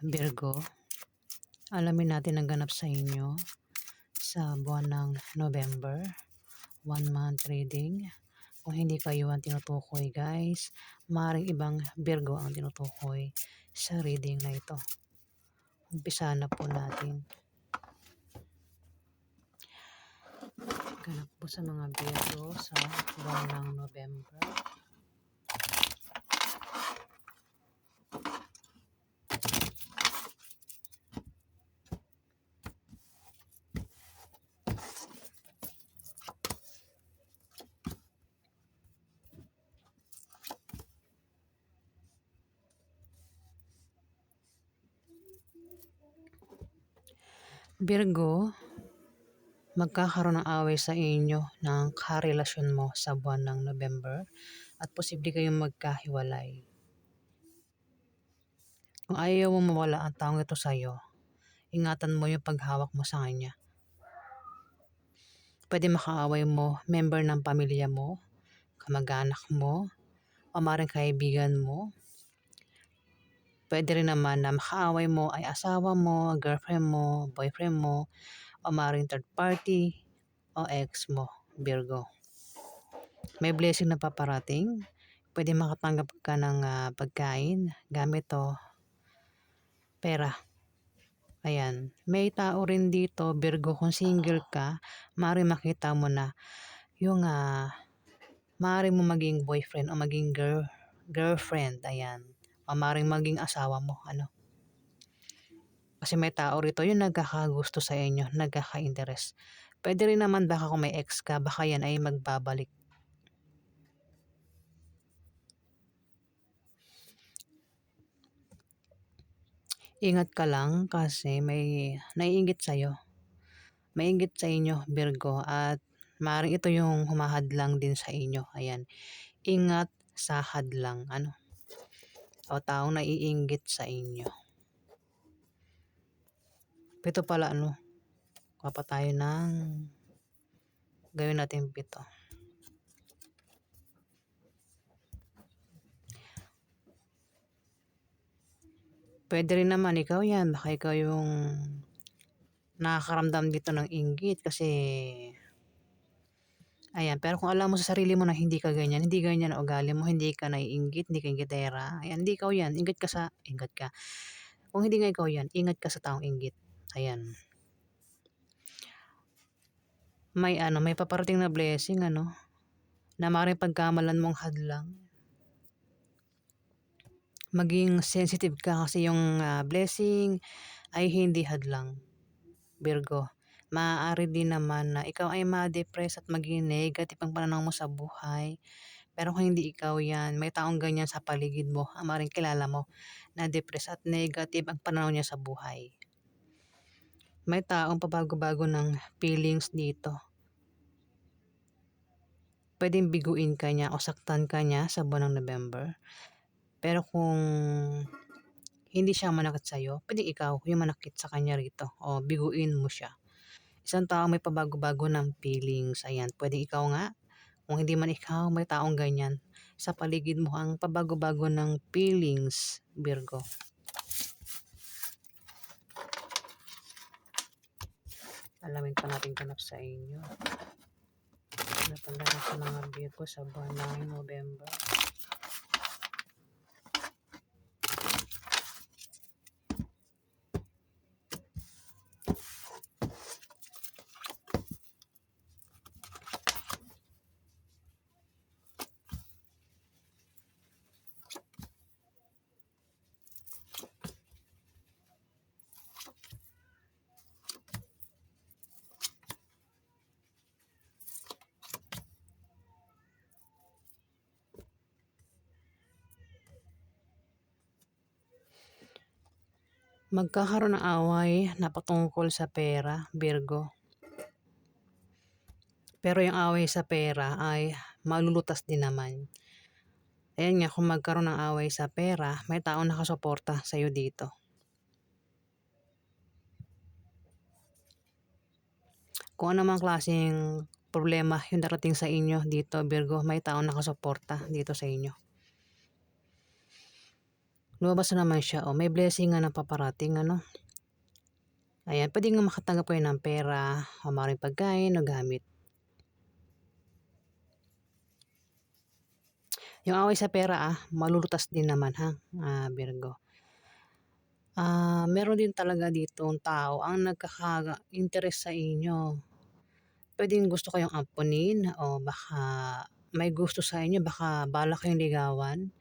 Virgo, alamin natin ang ganap sa inyo sa buwan ng November. One month reading. Kung hindi kayo ang tinutukoy guys, maaaring ibang Virgo ang tinutukoy sa reading na ito. Umpisa na po natin. Ganap po sa mga Virgo sa buwan ng November. Virgo, magkakaroon ng away sa inyo ng karelasyon mo sa buwan ng November at posible kayong magkahiwalay. Kung ayaw mo mawala ang taong ito sa'yo, ingatan mo yung paghawak mo sa kanya. Pwede makaaway mo member ng pamilya mo, kamag-anak mo, o maring kaibigan mo. Pwede rin naman na makaaway mo ay asawa mo, girlfriend mo, boyfriend mo, o maring third party, o ex mo, Virgo. May blessing na paparating. Pwede makatanggap ka ng ah, pagkain, gamit o pera. Ayan. May tao rin dito, Virgo, kung single ka, maaari makita mo na yung ah, maaari mo maging boyfriend o maging girl, girlfriend. Ayan. O maaaring maging asawa mo. Ano? Kasi may tao rito yung nagkakagusto sa inyo, nagkaka-interest. Pwede rin naman baka kung may ex ka, baka yan ay magbabalik. Ingat ka lang kasi may naiinggit sa'yo. Mainggit sa inyo, Virgo, at maaaring ito yung humahadlang din sa inyo. Ayan. Ingat sa hadlang. Ano? O taong naiinggit sa inyo. Pito pala, ano? Kuha pa tayo ng... Gawin natin pito. Pwede rin naman ikaw yan. Baka ikaw yung nakakaramdam dito ng inggit kasi ayan pero kung alam mo sa sarili mo na hindi ka ganyan hindi ganyan ang ugali mo hindi ka naiinggit hindi ka inggitera ayan hindi ikaw yan ingat ka sa ingat ka. Kung hindi nga ikaw yan ingat ka sa taong inggit ayan. May ano may paparating na blessing ano na maaaring pagkamalan mong hadlang. Maging sensitive ka kasi yung ah, blessing ay hindi hadlang Virgo, maaari din naman na ikaw ay ma-depress at maging negative ang pananaw mo sa buhay. Pero kung hindi ikaw yan, may taong ganyan sa paligid mo, ang maaaring kilala mo, na depress at negative ang pananaw niya sa buhay. May taong pabago-bago ng feelings dito. Pwedeng biguin ka niya o saktan ka niya sa buwan ng November. Pero kung hindi siya manakit sa'yo, pwedeng ikaw yung manakit sa kanya rito o biguin mo siya. Isang tao may pabago-bago ng feelings. Ayan, pwedeng ikaw nga. Kung hindi man ikaw, may taong ganyan. Sa paligid mo ang pabago-bago ng feelings, Virgo. Alamin pa natin ganap sa inyo. Ano talaga sa mga Virgo sa buwan ng November. Magkakaroon ng away na patungkol sa pera, Virgo. Pero yung away sa pera ay malulutas din naman. Ayan nga, kung magkaroon ng away sa pera, may tao nakasuporta sa'yo dito. Kung ano mang klaseng problema yung darating sa inyo dito, Virgo, may tao nakasuporta dito sa inyo. Lumabas na naman siya, oh, may blessing nga na paparating ano. Ayan, puwede nga makatanggap kayo ng pera o maaaring pagkain o gamit. Yung away sa pera, ah, malulutas din naman ha, ah, Virgo. Ah, meron din talaga ditong tao ang nagkaka-interes sa inyo. Puwedeng gusto kayong ampunin o baka may gusto sa inyo, baka balak kayong ligawan.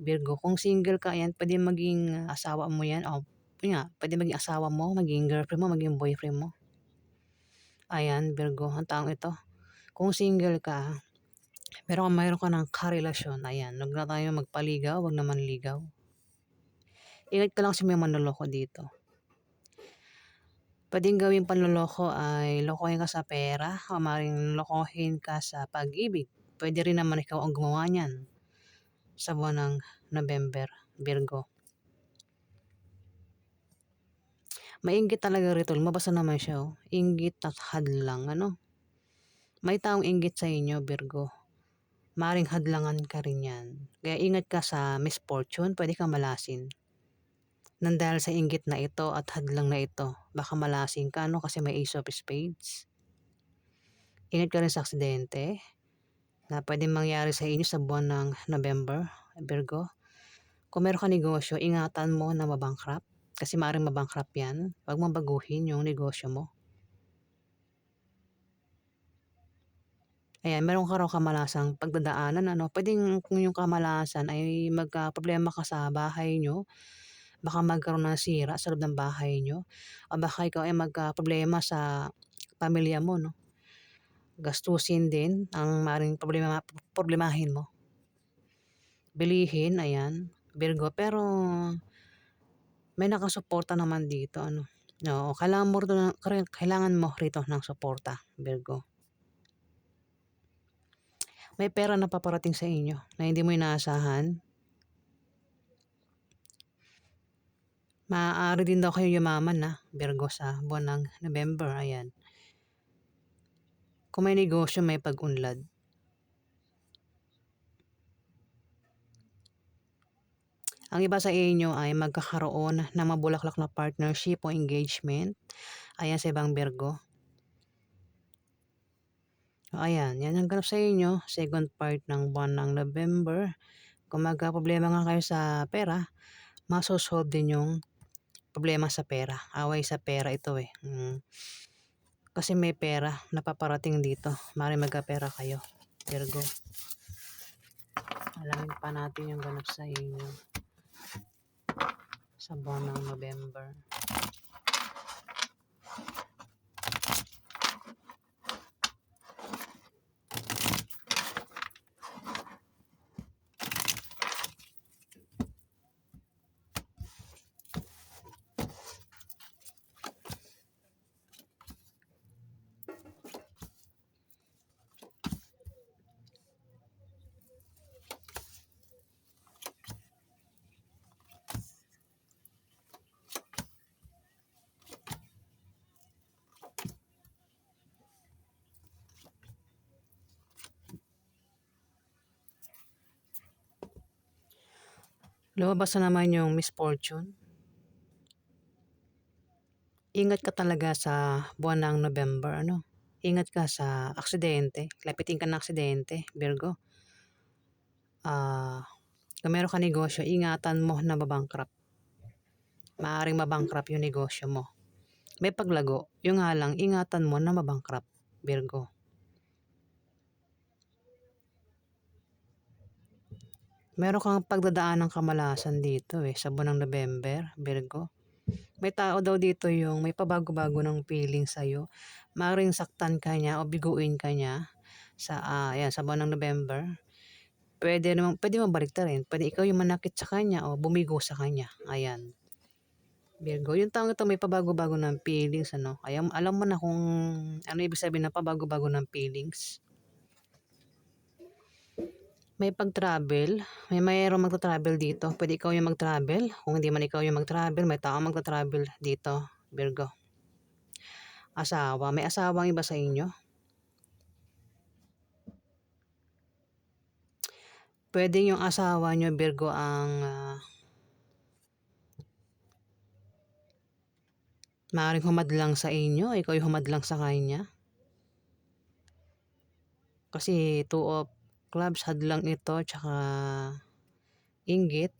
Virgo, kung single ka, ayan, puwedeng maging asawa mo 'yan o nga, puwedeng maging asawa mo, maging girlfriend mo, maging boyfriend mo. Ayan, Virgo, ang taong ito. Kung single ka, pero kung mayroon ka ng karelasyon, ayan, huwag na tayong magpaligaw, huwag na manligaw. Ingat ka lang sa may manloloko dito. Puwedeng gawing panloloko ay lokohin ka sa pera o maaaring lokohin ka sa pag-ibig. Puwede rin naman ikaw ang gumawa niyan sa buwan ng November, Virgo. Mainggit talaga rito, lumabas na naman siya, oh. Inggit at hadlang ano. May taong inggit sa inyo, Virgo. Maaaring hadlangan ka rin 'yan. Kaya ingat ka sa misfortune, puwede kang malasin. Nang dahil sa inggit na ito at hadlang na ito, baka malasin ka 'no, kasi may Ace of Spades. Ingat ka rin sa aksidente na puwedeng mangyari sa inyo sa buwan ng November, Virgo. Kung meron kang negosyo, ingatan mo na ma-bankrupt kasi maaaring ma-bankrupt 'yan. Huwag mong baguhin yung negosyo mo. Ayan, meron ka raw kamalasang pagdadaanan ano, puwedeng kung yung kamalasan ay magkaproblema ka sa bahay niyo, baka magkaroon ng sira sa loob ng bahay niyo o baka ikaw ay magkaproblema sa pamilya mo 'no. Gastusin din ang maaaring problema problemahin mo. Bilihin, ayan, Virgo, pero may nakasuporta naman dito ano. Oo, kailangan mo rito ng kailangan mo rito ng suporta, Virgo. May pera na paparating sa inyo na hindi mo inaasahan. Maaari din daw kayo yumaman na, Virgo, sa buwan ng November, ayan. Kung may negosyo, may pag-unlad. Ang iba sa inyo ay magkakaroon ng mabulaklak na partnership o engagement. Ayan sa ibang Virgo. Ayan, yan ang ganap sa inyo, second part ng buwan ng November. Kung magkaproblema nga kayo sa pera, maso-solve din yung problema sa pera. Away sa pera ito eh. Mm. Kasi may pera na paparating dito. Maaaring magkapera kayo, Virgo. Alamin pa natin yung ganap sa inyo sa buwan ng November. Lumabas na naman yung misfortune. Ingat ka talaga sa buwan ng November, ano. Ingat ka sa aksidente, lapitin ka ng aksidente, Virgo. Ah, kung meron kang negosyo, ingatan mo na ma-bankrupt. Maaaring ma-bankrupt yung negosyo mo. May paglago, yung nga lang ingatan mo na ma-bankrupt, Virgo. Meron kang pagdadaan ng kamalasan dito eh, sa buwan ng November, Virgo. May tao daw dito yung may pabago-bago ng feeling sa'yo. Maaaring saktan ka niya o biguin ka niya sa, ah, yan, sa buwan ng November. Pwede naman, pwede mo baliktarin. Pwede ikaw yung manakit sa kanya o bumigo sa kanya. Ayan. Virgo, yung taong ito may pabago-bago ng feelings, ano. Kaya alam mo na kung ano ibig sabihin ng pabago-bago ng feelings may pag-travel, may mayroong magta-travel dito. Pwede ikaw yung mag-travel. Kung hindi man ikaw yung mag-travel, may tao magta-travel dito, Virgo. Asawa, may asawang iba sa inyo. Pwede yung asawa nyo, Virgo, ang ah, uh, maaaring humadlang sa inyo, ikaw yung humadlang sa kanya. Kasi two of clubs, hadlang ito, tsaka inggit.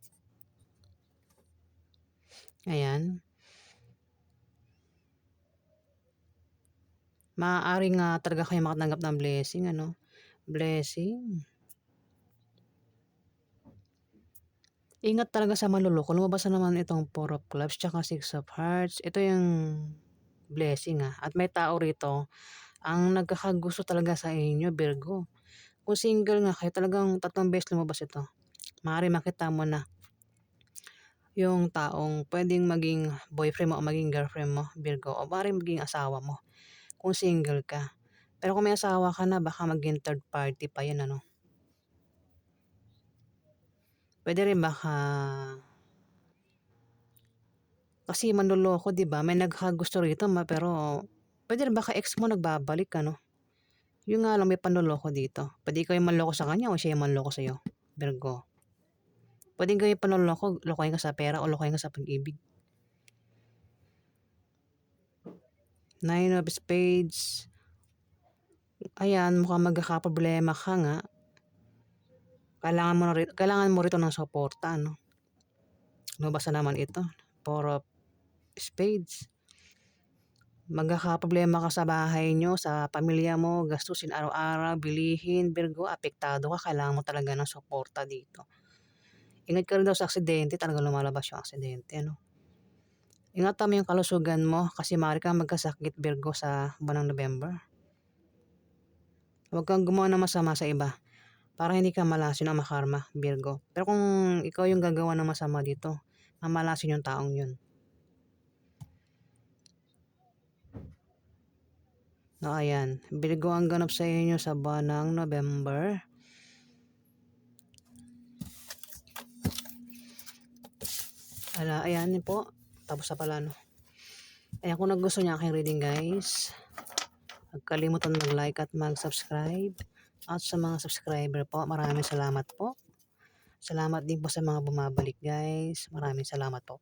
Ayan. Maaaring nga talaga kayo makatanggap ng blessing, ano? Blessing. Ingat talaga sa manloloko. Lumabas na naman itong Four of Clubs tsaka Six of Hearts. Ito yung blessing ah. At may tao rito ang nagkakagusto talaga sa inyo, Virgo. Kung single nga kayo, talagang tatlong beses lumabas ito. Maaari makita mo na yung taong pwedeng maging boyfriend mo o maging girlfriend mo, Virgo. O maaari maging asawa mo kung single ka. Pero kung may asawa ka na, baka maging third party pa yan, ano? Pwede rin baka kasi manloloko, 'di ba? May nagkagusto rito ma pero pwede rin baka ex mo nagbabalik ano. Yun nga lang may panloloko dito. Pwede ikaw yung manloko sa kanya o siya yung manloko sa'yo, Virgo. Pwede ikaw yung panloloko, lokohin ka sa pera o lokohin ka sa pag-ibig. Nine of Spades. Ayan, mukhang magkakaproblema ka nga. Kailangan mo, rin, kailangan mo rito ng suporta, no? Lumabas na naman ito. Four of Spades. Magkakaproblema ka sa bahay nyo, sa pamilya mo, gastusin araw-araw, bilihin, Virgo, apektado ka, kailangan mo talaga ng suporta dito. Ingat ka rin daw sa aksidente, talaga lumalabas yung aksidente, ano? Ingatan mo yung kalusugan mo kasi maaari kang magkasakit, Virgo, sa buwan ng November. Huwag kang gumawa ng masama sa iba para hindi ka malasin o makarma, Virgo. Pero kung ikaw yung gagawa ng masama dito, mamalasin yung taong yun. No, ayan. Virgo ang ganap sa inyo sa buwan ng November. Ala, ayan po. Tapos na pala, no. Ayan, kung nagustuhan niya aking reading, guys, huwag kalimutan mag-like at mag-subscribe. At sa mga subscriber po, maraming salamat po. Salamat din po sa mga bumabalik, guys. Maraming salamat po.